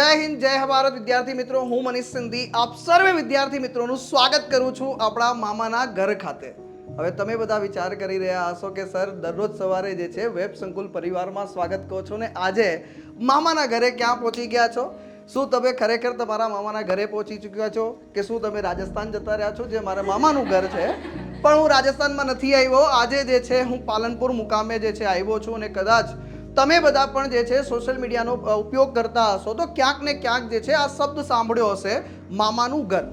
હિન્દ, જય ભારત. વિદ્યાર્થી મિત્રો, હું મનીષ સિંધી આપ સર્વે વિદ્યાર્થી મિત્રોનું સ્વાગત કરું છું આપણા મામાના ઘર ખાતે. હવે તમે બધા વિચાર કરી રહ્યા હશો કે, સર, દરરોજ સવારે જે છે, વેબ સંકુલ પરિવારમાં સ્વાગત કહો છો ને? આજે મામાના ઘરે ક્યાં પહોંચી ગયા છો? શું તમે ખરેખર તમારા મામાના ઘરે પહોંચી ચૂક્યા છો? કે શું તમે રાજસ્થાન જતા રહ્યા છો, જે મારા મામાનું ઘર છે? પણ હું રાજસ્થાનમાં નથી આવ્યો. આજે જે છે, હું પાલનપુર મુકામે જે છે, આવ્યો છું અને કદાચ તમે બધા પણ જે છે સોશિયલ મીડિયાનો ઉપયોગ કરતા હશો, તો ક્યાંક ને ક્યાંક જે છે આ શબ્દ સાંભળ્યો હશે, મામાનું ઘર.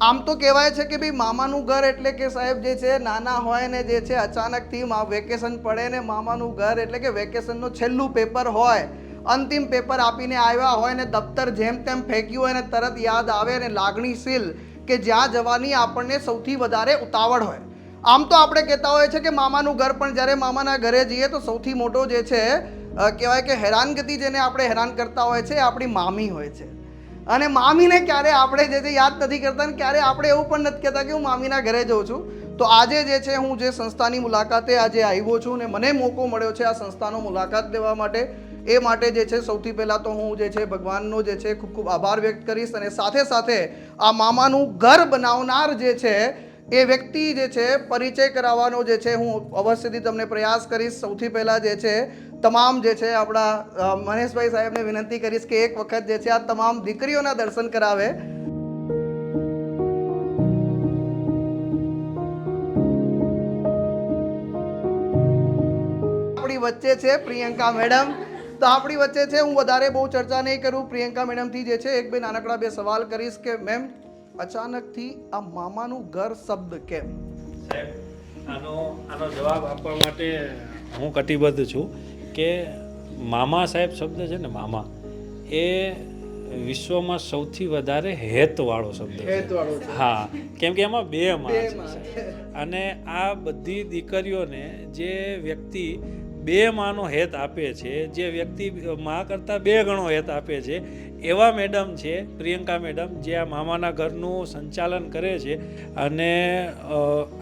આમ તો કહેવાય છે કે ભાઈ મામાનું ઘર એટલે કે સાહેબ જે છે નાના હોય ને જે છે અચાનકથી વેકેશન પડે ને મામાનું ઘર એટલે કે વેકેશનનું છેલ્લું પેપર હોય, અંતિમ પેપર આપીને આવ્યા હોય ને દફતર જેમ તેમ ફેંક્યું હોય ને તરત યાદ આવે ને લાગણીશીલ કે જ્યાં જવાની આપણને સૌથી વધારે ઉતાવળ હોય. આમ તો આપણે કહેતા હોઈએ છે કે મામાનું ઘર, પણ જ્યારે મામાના ઘરે જઈએ તો સૌથી મોટો જે છે કહેવાય કે હેરાનગતિ જેને આપણે હેરાન કરતા હોય છે આપણી મામી હોય છે. અને મામીને ક્યારે આપણે જે છે યાદ નથી કરતા ને ક્યારે આપણે એવું પણ નથી કહેતા કે હું મામીના ઘરે જઉં છું. તો આજે જે છે હું જે સંસ્થાની મુલાકાતે આજે આવ્યો છું ને મને મોકો મળ્યો છે આ સંસ્થાનો મુલાકાત લેવા માટે, એ માટે જે છે સૌથી પહેલાં તો હું જે છે ભગવાનનો જે છે ખૂબ ખૂબ આભાર વ્યક્ત કરીશ અને સાથે સાથે આ મામાનું ઘર બનાવનાર જે છે એ વ્યક્તિ જે છે, પરિચય કરાવવાનો જે છે, હું અવશ્યથી તમને પ્રયાસ કરીશ. સૌથી પહેલાં જે છે, તમામ જે છે, આપણા મહેશભાઈ સાહેબને વિનંતી કરીશ કે એક વખત જે છે, આ તમામ દીકરીઓના દર્શન કરાવે. આપણી વચ્ચે છે પ્રિયંકા મેડમ. તો આપણી વચ્ચે છે, હું વધારે બહુ ચર્ચા નહીં કરું. પ્રિયંકા મેડમથી જે છે, એક બે નાનકડા બે સવાલ કરીશ કે, મેમ અચાનકથી આ મામાનું ઘર શબ્દ કેમ? સાહેબ આનો આનો જવાબ આપવા માટે હું કટિબદ્ધ છું કે મામા સાહેબ શબ્દ છે ને મામા એ વિશ્વમાં સૌથી વધારે હેતવાળો શબ્દ હા કેમ કે એમાં બે માં. અને આ બધી દીકરીઓને જે વ્યક્તિ બે માનો હેત આપે છે જે વ્યક્તિ મા કરતાં બે ગણો હેત આપે છે એવા મેડમ છે, પ્રિયંકા મેડમ, જે આ મામાના ઘરનું સંચાલન કરે છે અને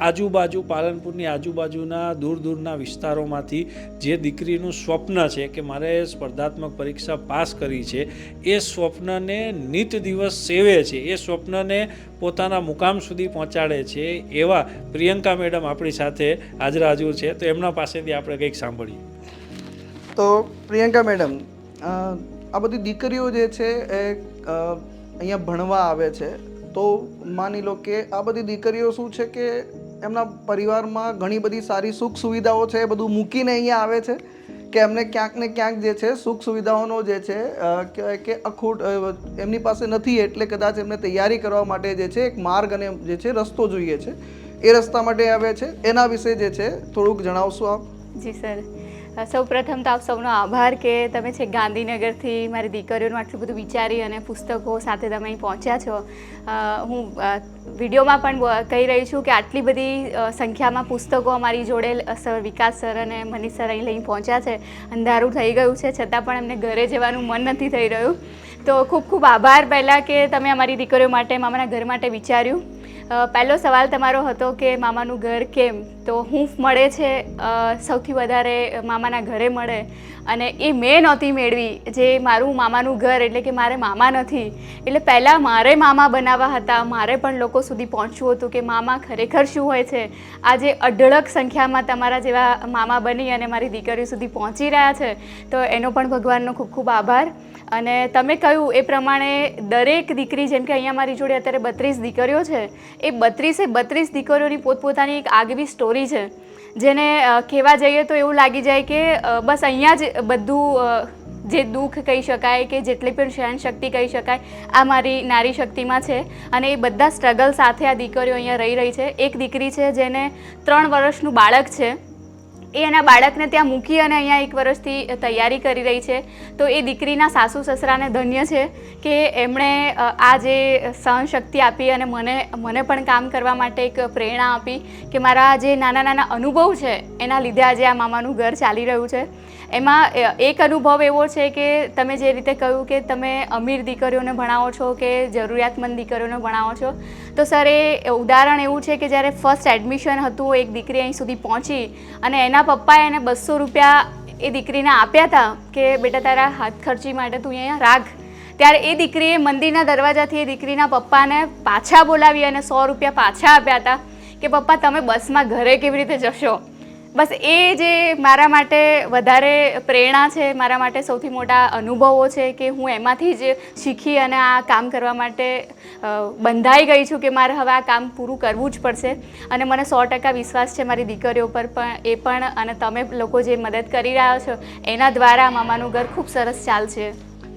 આજુબાજુ પાલનપુરની આજુબાજુના દૂર દૂરના વિસ્તારોમાંથી જે દીકરીનું સ્વપ્ન છે કે મારે સ્પર્ધાત્મક પરીક્ષા પાસ કરી છે, એ સ્વપ્નને નિત દિવસ સેવે છે, એ સ્વપ્નને પોતાના મુકામ સુધી પહોંચાડે છે એવા પ્રિયંકા મેડમ આપણી સાથે હાજર હાજર છે. તો એમના પાસેથી આપણે કંઈક સાંભળીએ. તો પ્રિયંકા મેડમ આ બધી દીકરીઓ જે છે એ અહીંયા ભણવા આવે છે. તો માની લો કે આ બધી દીકરીઓ શું છે કે એમના પરિવારમાં ઘણી બધી સારી સુખ સુવિધાઓ છે, એ બધું મૂકીને અહીંયા આવે છે કે એમને ક્યાંક ને ક્યાંક જે છે સુખ સુવિધાઓનો જે છે કે અખૂટ એમની પાસે નથી એટલે કદાચ એમને તૈયારી કરવા માટે જે છે એક માર્ગ અને જે છે રસ્તો જોઈએ છે. એ રસ્તા માટે આવે છે. એના વિશે જે છે થોડુંક જણાવશો આપ? જી, સર. સૌ પ્રથમ તો આપ સૌનો આભાર કે તમે છે ગાંધીનગરથી મારી દીકરીઓનું આટલું બધું વિચારી અને પુસ્તકો સાથે તમે અહીં પહોંચ્યા છો. હું વિડીયોમાં પણ કહી રહી છું કે આટલી બધી સંખ્યામાં પુસ્તકો અમારી જોડે સર, વિકાસ સર અને મનીષ સર અહીં લઈને પહોંચ્યા છે. અંધારું થઈ ગયું છે, છતાં પણ એમને ઘરે જવાનું મન નથી થઈ રહ્યું. તો ખૂબ ખૂબ આભાર પહેલાં કે તમે અમારી દીકરીઓ માટે, મામાના ઘર માટે વિચાર્યું. પહેલો સવાલ તમારો હતો કે મામાનું ઘર કેમ? તો હૂંફ મળે છે સૌથી વધારે મામાના ઘરે મળે. અને એ મેં નહોતી મેળવી, જે મારું મામાનું ઘર, એટલે કે મારે મામા નથી. એટલે પહેલાં મારે મામા બનાવવા હતા. મારે પણ લોકો સુધી પહોંચવું હતું કે મામા ખરેખર શું હોય છે. આજે અઢળક સંખ્યામાં તમારા જેવા મામા બની અને મારી દીકરીઓ સુધી પહોંચી રહ્યા છે. તો એનો પણ ભગવાનનો ખૂબ ખૂબ આભાર. અને તમે કહ્યું એ પ્રમાણે દરેક દીકરી, જેમ કે અહીંયા મારી જોડે અત્યારે બત્રીસ દીકરીઓ છે એ બત્રીસે બત્રીસ દીકરીઓની પોતપોતાની એક આગવી સ્ટોરી છે. જેને કહેવા જઈએ તો એવું લાગી જાય કે બસ અહીંયા જ બધું જે દુઃખ કહી શકાય કે જેટલી પણ સહનશક્તિ કહી શકાય, આ મારી નારી શક્તિમાં છે. અને એ બધા સ્ટ્રગલ સાથે આ દીકરીઓ અહીંયા રહી રહી છે. એક દીકરી છે જેને ત્રણ વર્ષનું બાળક છે. એ એના બાળકને ત્યાં મૂકી અને અહીંયા એક વર્ષથી તૈયારી કરી રહી છે. તો એ દીકરીના સાસુ સસરાને ધન્ય છે કે એમણે આ જે સહનશક્તિ આપી અને મને મને પણ કામ કરવા માટે એક પ્રેરણા આપી કે મારા જે નાના નાના અનુભવ છે, એના લીધે આજે આ મામાનું ઘર ચાલી રહ્યું છે. એમાં એક અનુભવ એવો છે કે તમે જે રીતે કહ્યું કે તમે અમીર દીકરીઓને ભણાવો છો કે જરૂરિયાતમંદ દીકરીઓને ભણાવો છો, તો સર, એ ઉદાહરણ એવું છે કે જ્યારે ફર્સ્ટ એડમિશન હતું, એક દીકરી અહીં સુધી પહોંચી અને એના પપ્પાએ એને બસો રૂપિયા એ દીકરીને આપ્યા હતા કે, બેટા, તારા હાથ ખર્ચી માટે તું અહીંયા રાખ. ત્યારે એ દીકરીએ મંદિરના દરવાજાથી એ દીકરીના પપ્પાને પાછા બોલાવી અને સો રૂપિયા પાછા આપ્યા હતા કે, પપ્પા, તમે બસમાં ઘરે કેવી રીતે જશો? બસ એ જે મારા માટે વધારે પ્રેરણા છે, મારા માટે સૌથી મોટા અનુભવો છે કે હું એમાંથી જ શીખી અને આ કામ કરવા માટે બંધાઈ ગઈ છું કે મારે હવે આ કામ પૂરું કરવું જ પડશે. અને મને સો ટકા વિશ્વાસ છે મારી દીકરીઓ પર પણ, એ પણ અને તમે લોકો જે મદદ કરી રહ્યા છો, એના દ્વારા મામાનું ઘર ખૂબ સરસ ચાલશે.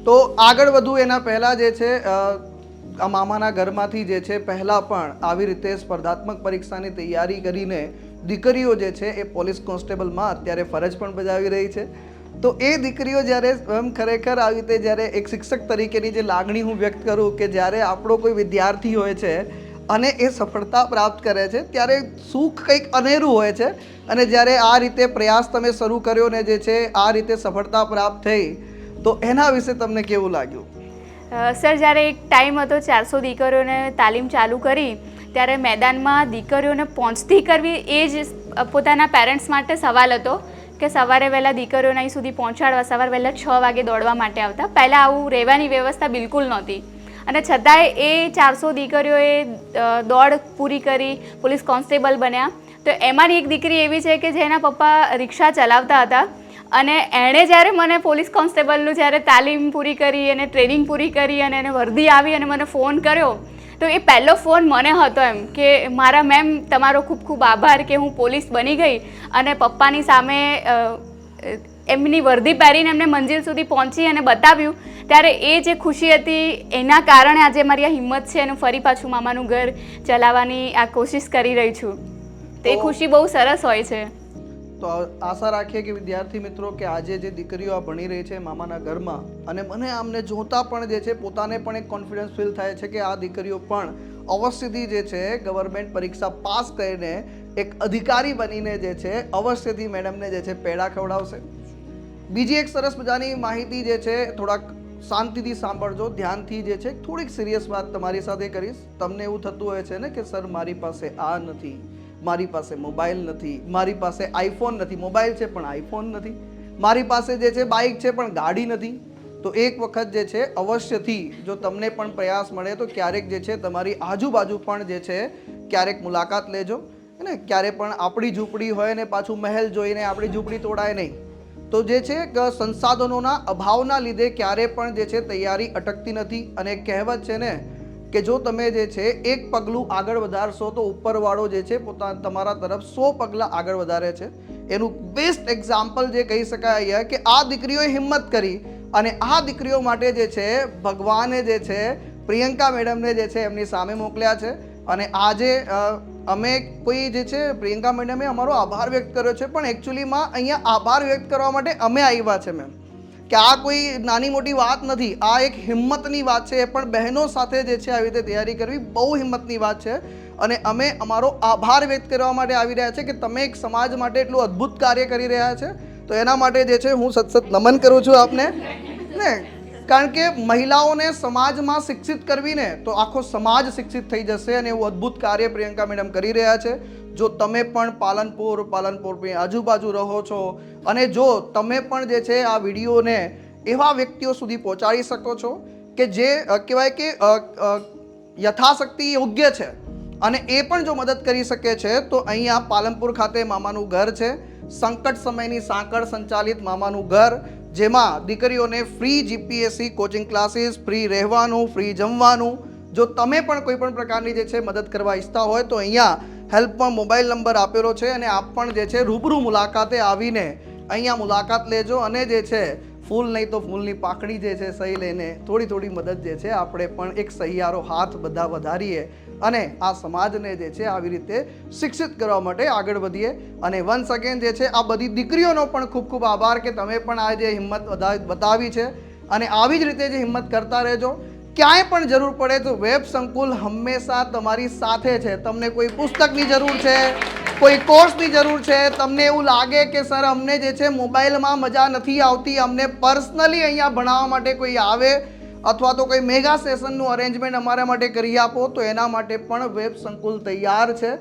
તો આગળ વધુ એના પહેલાં જે છે આ મામાના ઘરમાંથી જે છે, પહેલાં પણ આવી રીતે સ્પર્ધાત્મક પરીક્ષાની તૈયારી કરીને દીકરીઓ જે છે એ પોલીસ કોન્સ્ટેબલમાં અત્યારે ફરજ પણ બજાવી રહી છે. તો એ દીકરીઓ જ્યારે એમ ખરેખર આવી રીતે જ્યારે એક શિક્ષક તરીકેની જે લાગણી હું વ્યક્ત કરું કે જ્યારે આપણો કોઈ વિદ્યાર્થી હોય છે અને એ સફળતા પ્રાપ્ત કરે છે, ત્યારે સુખ કંઈક અનેરું હોય છે. અને જ્યારે આ રીતે પ્રયાસ તમે શરૂ કર્યો ને જે છે આ રીતે સફળતા પ્રાપ્ત થઈ, તો એના વિશે તમને કેવું લાગ્યું? સર, જ્યારે એક ટાઈમ હતો ચારસો દીકરીઓને તાલીમ ચાલુ કરી ત્યારે મેદાનમાં દીકરીઓને પહોંચતી કરવી એ જ પોતાના પેરેન્ટ્સ માટે સવાલ હતો કે સવારે વહેલા દીકરીઓને અહીં સુધી પહોંચાડવા, સવારે વહેલા છ વાગે દોડવા માટે આવતા. પહેલાં આવું રહેવાની વ્યવસ્થા બિલકુલ નહોતી. અને છતાંય એ ચારસો દીકરીઓએ દોડ પૂરી કરી, પોલીસ કોન્સ્ટેબલ બન્યા. તો એમાંની એક દીકરી એવી છે કે જેના પપ્પા રિક્ષા ચલાવતા હતા. અને એણે જ્યારે મને પોલીસ કોન્સ્ટેબલનું જ્યારે તાલીમ પૂરી કરી અને ટ્રેનિંગ પૂરી કરી અને એને વર્દી આવી અને મને ફોન કર્યો તો એ પહેલો ફોન મને હતો એમ કે મારા મેમ તમારો ખૂબ ખૂબ આભાર કે હું પોલીસ બની ગઈ અને પપ્પાની સામે એમની વર્દી પહેરીને એમને મંજિલ સુધી પહોંચી અને બતાવ્યું. ત્યારે એ જે ખુશી હતી એના કારણે આજે મારી આ હિંમત છે અને ફરી પાછું મામાનું ઘર ચલાવવાની આ કોશિશ કરી રહી છું. તે ખુશી બહુ સરસ હોય છે. તો આશા રાખીએ કે વિદ્યાર્થી મિત્રો કે આજે જે દીકરીઓ આ ભણી રહી છે મામાના ઘરમાં, અને મને આમને જોતા પણ જે છે પોતાને પણ એક કોન્ફિડન્સ ફીલ થાય છે કે આ દીકરીઓ પણ અવશ્યથી જે છે ગવર્મેન્ટ પરીક્ષા પાસ કરીને એક અધિકારી બનીને જે છે અવશ્યથી મેડમને જે છે પેડા ખવડાવશે. બીજી એક સરસ મજાની માહિતી જે છે થોડાક શાંતિથી સાંભળજો. ધ્યાનથી જે છે થોડીક સિરિયસ વાત તમારી સાથે કરીશ. તમને એવું થતું હોય છે ને કે, સર, મારી પાસે આ નથી. મારી પાસે મોબાઈલ નથી, મારી પાસે આઈફોન નથી, મોબાઈલ છે પણ આઈફોન નથી. મારી પાસે જે છે બાઇક છે પણ ગાડી નથી. તો એક વખત જે છે અવશ્યથી જો તમને પણ પ્રયાસ મળે તો ક્યારેક જે છે તમારી આજુબાજુ પણ જે છે ક્યારેક મુલાકાત લેજો. ને ક્યારે પણ આપણી ઝૂંપડી હોય ને પાછું મહેલ જોઈને આપણી ઝૂંપડી તોડાય નહીં. તો જે છે સંસાધનોના અભાવના લીધે ક્યારે પણ જે છે તૈયારી અટકતી નથી. અને કહેવત છે ને કે જો તમે જે છે, એક પગલું આગળ વધારશો તો ઉપરવાળો જે છે, પોતા તમારા તરફ સો પગલાં આગળ વધારે છે. એનું બેસ્ટ એક્ઝામ્પલ જે કહી શકાય અહીંયા કે આ દીકરીઓએ હિંમત કરી અને આ દીકરીઓ માટે જે છે, ભગવાને જે છે, પ્રિયંકા મેડમને જે છે, એમની સામે મોકલ્યા છે. અને આજે અમે કોઈ જે છે, પ્રિયંકા મેડમે અમારો આભાર વ્યક્ત કર્યો છે, પણ એકચ્યુઅલીમાં અહીંયા આભાર વ્યક્ત કરવા માટે અમે આવ્યા છે મેમ કે આ કોઈ નાની મોટી વાત નથી, આ એક હિંમતની વાત છે. એ પણ બહેનો સાથે જે છે આવી રીતે તૈયારી કરવી બહુ હિંમતની વાત છે. અને અમે અમારો આભાર વ્યક્ત કરવા માટે આવી રહ્યા છે કે તમે એક સમાજ માટે એટલું અદ્ભુત કાર્ય કરી રહ્યા છે. તો એના માટે જે છે હું સતસત નમન કરું છું આપને. ને, કારણ કે મહિલાઓને સમાજમાં શિક્ષિત કરવીને તો આખો સમાજ શિક્ષિત થઈ જશે અને એવું અદ્ભુત કાર્ય પ્રિયંકા મેડમ કરી રહ્યા છે. જો તમે પણ પાલનપુર પાલનપુરની આજુબાજુ રહો છો અને જો તમે પણ જે છે આ વિડીયોને એવા વ્યક્તિઓ સુધી પહોંચાડી શકો છો કે જે કહેવાય કે યથાશક્તિ યોગ્ય છે અને એ પણ જો મદદ કરી શકે છે, તો અહીંયા પાલનપુર ખાતે મામાનું ઘર છે. સંકટ સમયની સાંકળ સંચાલિત મામાનું ઘર, જેમાં દીકરીઓને free GPSC coaching classes, free રહેવાનું, ફ્રી જમવાનું. જો તમે પણ કોઈ પણ પ્રકારની જે છે મદદ કરવા ઈચ્છતા હોય, તો અહીંયા હેલ્પમાં મોબાઈલ નંબર આપેલો છે અને આપ પણ જે છે રૂબરૂ મુલાકાતે આવીને અહીંયા મુલાકાત લેજો અને જે છે ફૂલ નહીં તો ફૂલની પાકડી જે છે સહી લઈને થોડી થોડી મદદ જે છે આપણે પણ એક સહિયારો હાથ બધા વધારીએ અને આ સમાજને જે છે આવી રીતે શિક્ષિત કરવા માટે આગળ વધીએ. અને વન્સ અગેન જે છે આ બધી દીકરીઓનો પણ ખૂબ ખૂબ આભાર કે તમે પણ આ જે હિંમત બતાવી છે. અને આવી જ રીતે જે હિંમત કરતા રહેજો. ક્યાંય પણ જરૂર પડે તો વેબ સંકુલ હંમેશા તમારી સાથે છે. તમને કોઈ પુસ્તકની જરૂર છે, કોઈ કોર્સની જરૂર છે. તમને એવું લાગે કે, સર, અમને જે છે મોબાઈલમાં મજા નથી આવતી, અમને પર્સનલી અહીંયા ભણાવવા માટે કોઈ આવે અથવા તો કોઈ મેગા સેશનનું અરેન્જમેન્ટ અમારા માટે કરી આપો, તો એના માટે પણ વેબ સંકુલ તૈયાર છે.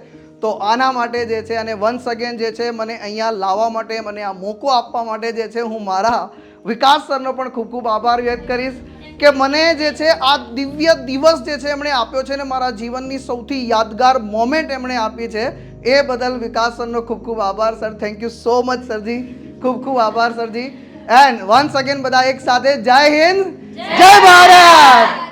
તો આના માટે જે છે અને વન્સ અગેન જે છે મને અહીંયા લાવવા માટે, મને આ મોકો આપવા માટે જે છે હું મારા વિકાસ સરનો પણ ખૂબ ખૂબ આભાર વ્યક્ત કરીશ. કે મને જે છે, આ દિવ્ય દિવસ જે છે એમણે આપ્યો છે ને મારા જીવનની સૌથી યાદગાર મોમેન્ટ એમણે આપી છે, એ બદલ વિકાસ સરનો ખૂબ ખૂબ આભાર sir thank you so much સરજી ખૂબ ખૂબ આભાર સરજી એન્ડ વન્સ અગેન બધા એક સાથે જય હિન્દ, જય ભારત!